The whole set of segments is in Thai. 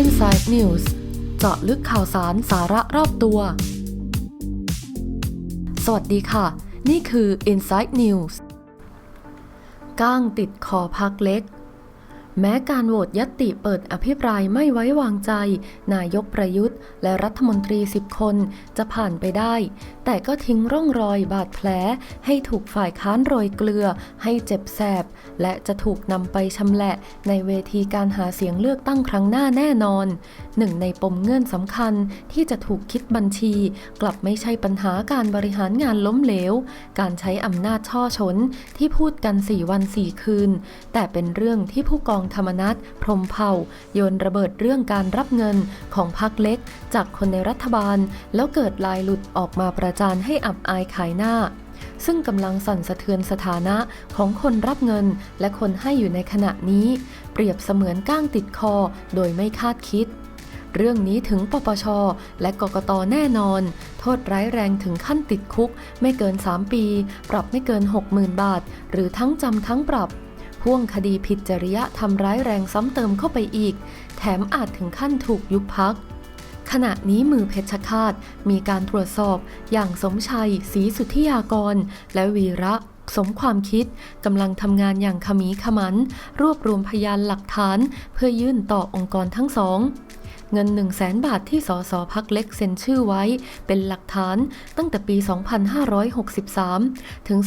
Inside News เจาะลึกข่าวสารสาระรอบตัว สวัสดีค่ะ นี่คือ Inside News ก้างติดคอพักเล็ก แม้การโหวตยตติเปิดอภิปรายไม่ไว้วางใจ นายกประยุทธ์ และรัฐมนตรี 10 คนจะผ่านไปได้ แต่ก็ทิ้งร่องรอยบาดแผล ให้ถูกฝ่ายค้านโรยเกลือ ให้เจ็บแสบ และจะถูกนำไปชำแหละในเวทีการหาเสียงเลือกตั้งครั้งหน้าแน่นอน หนึ่งในปมเงื่อนสำคัญที่จะถูกคิดบัญชี กลับไม่ใช่ปัญหาการบริหารงานล้มเหลว การใช้อำนาจช่อชนที่พูดกัน4วัน4คืน แต่เป็นเรื่องที่ผู้กองธรรมนัฐพรหมเผ่า โยนระเบิดเรื่องการรับเงินของพรรคเล็ก จากคนในรัฐบาล แล้วเกิดลายหลุดออกมาประจานให้อับอายขายหน้า ซึ่งกำลังสั่นสะเทือนสถานะของคนรับเงินและคนให้อยู่ในขณะนี้ เปรียบเสมือนก้างติดคอโดยไม่คาดคิดเรื่องนี้ถึงปปช และกกตแน่นอน โทษร้ายแรงถึงขั้นติดคุก ไม่เกิน 3 ปี ปรับไม่เกิน 60,000 บาท หรือทั้งจำทั้งปรับ พ่วงคดีผิดจริยธรรมร้ายแรงซ้ำเติมเข้าไปอีก แถมอาจถึงขั้นถูกยุบพัก ขณะนี้มือเพชรฆาตมีการตรวจสอบอย่างสมชัยศรีสุทธิยากร และวีระสมความคิดกำลังทำงานอย่างขมีขมัน รวบรวมพยานหลักฐาน เพื่อยื่นต่อองค์กรทั้งสอง เงิน 1 0 0 0 0แสนบาทที่สสพักเล็กเซ็นชื่อไว้ เป็นหลักฐานตั้งแต่ปี 2563 ถึง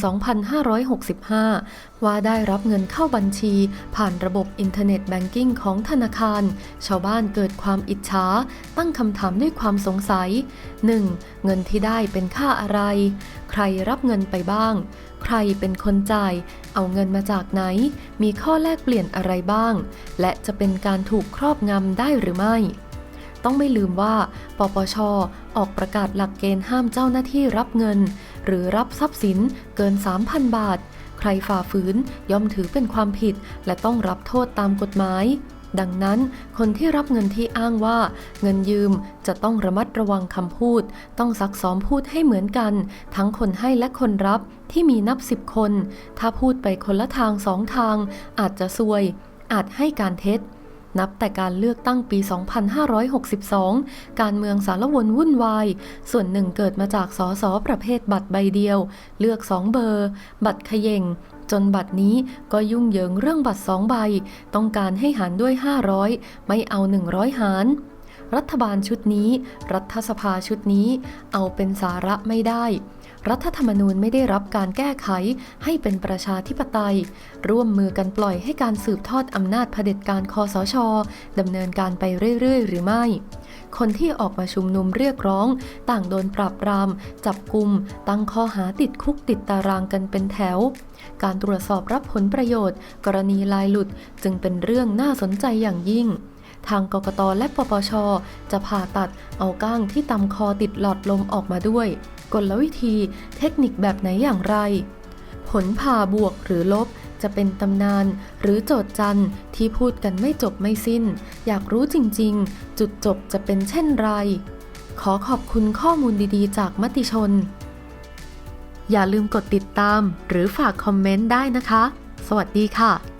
2565 ว่าได้รับเงินเข้าบัญชี ผ่านระบบอินเทอร์เน็ตแบงกิ้งของธนาคาร ชาวบ้านเกิดความอิจฉา ตั้งคำถามด้วยความสงสัย 1. เงินที่ได้เป็นค่าอะไร ใครรับเงินไปบ้างใครเป็นคนจ่าย เอาเงินมาจากไหน มีข้อแลกเปลี่ยนอะไรบ้าง และจะเป็นการถูกครอบงำได้หรือไม่ ต้องไม่ลืมว่า ปปช ออกประกาศหลักเกณฑ์ห้ามเจ้าหน้าที่รับเงิน หรือรับทรัพย์สินเกิน 3,000 บาท ใครฝ่าฝืนย่อมถือเป็นความผิด และต้องรับโทษตามกฎหมายดังนั้น คนที่รับเงินที่อ้างว่า เงินยืมจะต้องระมัดระวังคำพูด ต้องซักซ้อมพูดให้เหมือนกัน ทั้งคนให้และคนรับที่มีนับสิบคน ถ้าพูดไปคนละทางสองทาง อาจจะซวย อาจให้การเท็จ นับแต่การเลือกตั้งปี 2562 การเมืองสารวนวุ่นวาย ส่วนหนึ่งเกิดมาจากสสประเภทบัตรใบเดียว เลือกสองเบอร์ บัตรขย่งจนบัตรนี้ก็ยุ่งเหยิงเรื่องบัตรสองใบ ต้องการให้หารด้วย 500 ไม่เอา 100 หาร รัฐบาลชุดนี้ รัฐสภาชุดนี้ เอาเป็นสาระไม่ได้ รัฐธรรมนูญไม่ได้รับการแก้ไขให้เป็นประชาธิปไตย ร่วมมือกันปล่อยให้การสืบทอดอำนาจเผด็จการคอสชดำเนินการไปเรื่อยๆ หรือไม่ คนที่ออกมาชุมนุมเรียกร้อง ต่างโดนปราบปราม จับกุม ตั้งข้อหาติดคุกติดตารางกันเป็นแถว การตรวจสอบรับผลประโยชน์ กรณีลายหลุดจึงเป็นเรื่องน่าสนใจอย่างยิ่ง ทางกกตและปปช จะผ่าตัดเอาก้างที่ตำคอติดหลอดลมออกมาด้วย กลวิธีเทคนิคแบบไหนอย่างไร ผลผ่าบวกหรือลบจะเป็นตำนานหรือโจทย์จันที่พูดกันไม่จบไม่สิ้น อยากรู้จริงๆ จุดจบจะเป็นเช่นไร ขอขอบคุณข้อมูลดีๆ จากมติชน อย่าลืมกดติดตามหรือฝากคอมเมนต์ได้นะคะ สวัสดีค่ะ